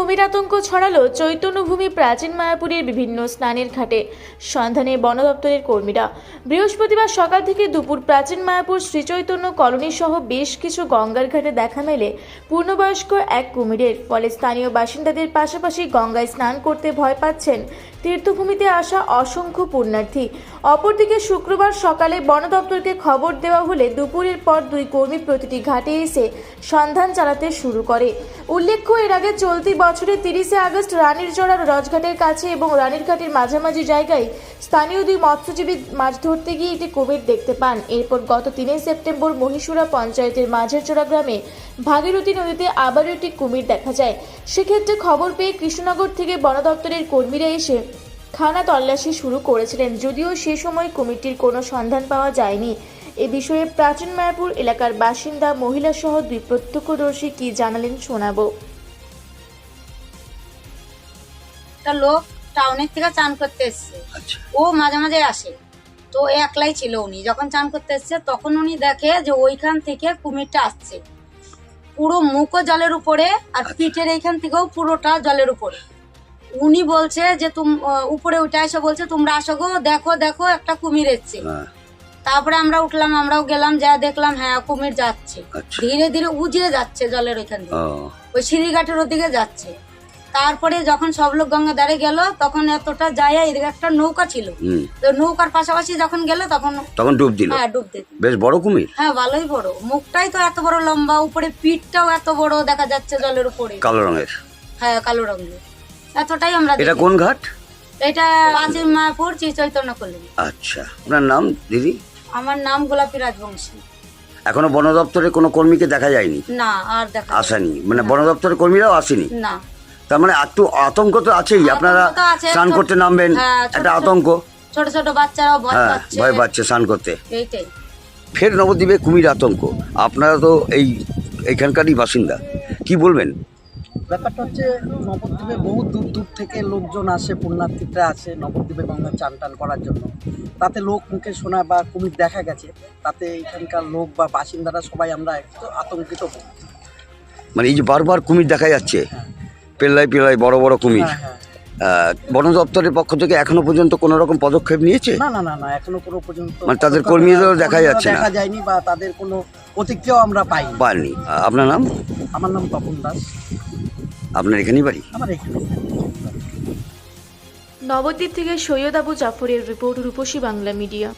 কুমির আতঙ্ক ছড়ালো চৈতন্যভূমি প্রাচীন মায়াপুরের বিভিন্ন স্নানের ঘাটে। সন্ধানে বন দপ্তরের কর্মীরা। বৃহস্পতিবার সকাল থেকে দুপুর প্রাচীন মায়াপুর শ্রীচৈতন্য কলোনি সহ বেশ কিছু গঙ্গার ঘাটে দেখা মেলে পূর্ণবয়স্ক এক কুমিরের। ফলে স্থানীয় বাসিন্দাদের পাশাপাশি গঙ্গায় স্নান করতে ভয় পাচ্ছেন তীর্থভূমিতে আসা অসংখ্য পুণ্যার্থী। অপরদিকে শুক্রবার সকালে বন দপ্তরকে খবর দেওয়া হলে দুপুরের পর দুই কর্মী প্রতিটি ঘাটে এসে সন্ধান চালাতে শুরু করে। উল্লেখ্য, এর আগে চলতি বছরের তিরিশে আগস্ট রানীর জোড়ার রজঘাটের কাছে এবং রানীর ঘাটের মাঝামাঝি জায়গায় স্থানীয় দুই মৎস্যজীবী মাছ ধরতে গিয়ে একটি কুমির দেখতে পান। এরপর গত তিনই সেপ্টেম্বর মহীশুরা পঞ্চায়েতের মাঝের চোরা গ্রামে ভাগীরথী নদীতে আবারও একটি কুমির দেখা যায়। সেক্ষেত্রে খবর পেয়ে কৃষ্ণনগর থেকে বন দপ্তরের কর্মীরা এসে খানা তল্লাশি শুরু করেছিলেন যদিও সে সময় কমিটির কোনো সন্ধান পাওয়া যায়নি। এ বিষয়ে প্রাচীন মায়াপুর এলাকার বাসিন্দা মহিলা সহ দুই প্রত্যক্ষদর্শী কি জানালেন শোনাবো। একটা লোক টাউনের থেকে চান করতে এসছে। আচ্ছা। ও মাঝে মাঝে আসে। তো একলাই ছিল উনি। যখন চান করতে এসছে তখন উনি দেখে যে ওইখান থেকে কুমিরটা আসছে। পুরো মুখও জলের উপরে আর পিঠের এইখান থেকেও পুরোটা জলের উপরে। উনি বলছে যে তুম উপরে উঠে এসে বলছে তোমরা আসো গো দেখো দেখো একটা কুমির এসছে। হ্যাঁ। তারপরে আমরা উঠলাম আমরাও গেলাম যা দেখলাম হ্যাঁ কুমির যাচ্ছে। আচ্ছা। ধীরে ধীরে উজিয়ে যাচ্ছে জলের ওইখান থেকে ওই সিঁড়িঘাটের ওদিকে যাচ্ছে। তারপরে যখন সব লোক গঙ্গা দাঁড়ে গেল তখন এতটা যায় এদিকে একটা নৌকা ছিল। তো নৌকার পাশাপাশি যখন গেল তখন তখন ডুব দিল? হ্যাঁ ডুব দিত বেশ বড় কুমির? হ্যাঁ ভালোই বড়। মুখটাই তো এত বড় লম্বা উপরে পিঠটাও এত বড় দেখা যাচ্ছে জলের উপরে। কালো রঙের? হ্যাঁ কালো রঙের। এতটাই আমরা এটা। কোন ঘাট? এটা প্রাচীন মায়াপুর শ্রী চৈতন্য করলেন আচ্ছা আপনার নাম দিদি? আমার নাম গোলাপী রাজবংশী। এখনও বন দপ্তরের কোনো কর্মীকে দেখা যায়নি? না আর দেখা আসেনি? মানে বন দপ্তরের কর্মীরাও আসেনি? না। তার মানে একটু আতঙ্ক তো আছেই আপনারা স্নান করতে নামবেন হ্যাঁ, একটা আতঙ্ক। ছোট ছোট বাচ্চারাও হ্যাঁ ভয় পাচ্ছে স্নান করতে। এইটাই। ফের নবদ্বীপে কুমির আতঙ্ক। আপনারা তো এই এখানকারই বাসিন্দা। কি বলবেন? ব্যাপারটা হচ্ছে নবদ্বীপে বহু দূর দূর থেকে লোকজন আসে পুণ্যার্থীরা আসে নবদ্বীপে গঙ্গা চান টান করার জন্য। তাতে লোক মুখে শোনা বা কুমির দেখা গেছে তাতে এখানকার লোক বা বাসিন্দারা সবাই আমরা একটু আতঙ্কিত। মানে এই যে বারবার কুমির দেখা যাচ্ছে পেল্লাই পেল্লাই বড় বড় কুমির। হ্যাঁ হ্যাঁ। বন দপ্তরের পক্ষ থেকে এখনও পর্যন্ত কোনো রকম পদক্ষেপ নিয়েছে? না না না না এখনও কোনো পর্যন্ত মানে তাদের কর্মীদেরও দেখা যাচ্ছে না? দেখা যায়নি বা তাদের কোনো প্রতিক্রিয়াও আমরা পাইনি। পাননি আহ, আপনার নাম? আমার নাম তপন দাস। আপনার এখানেই বাড়ি? আমার এখানে। নবদ্বীপ থেকে সৈয়দ আবু জাফরের রিপোর্ট রূপসী বাংলা মিডিয়া।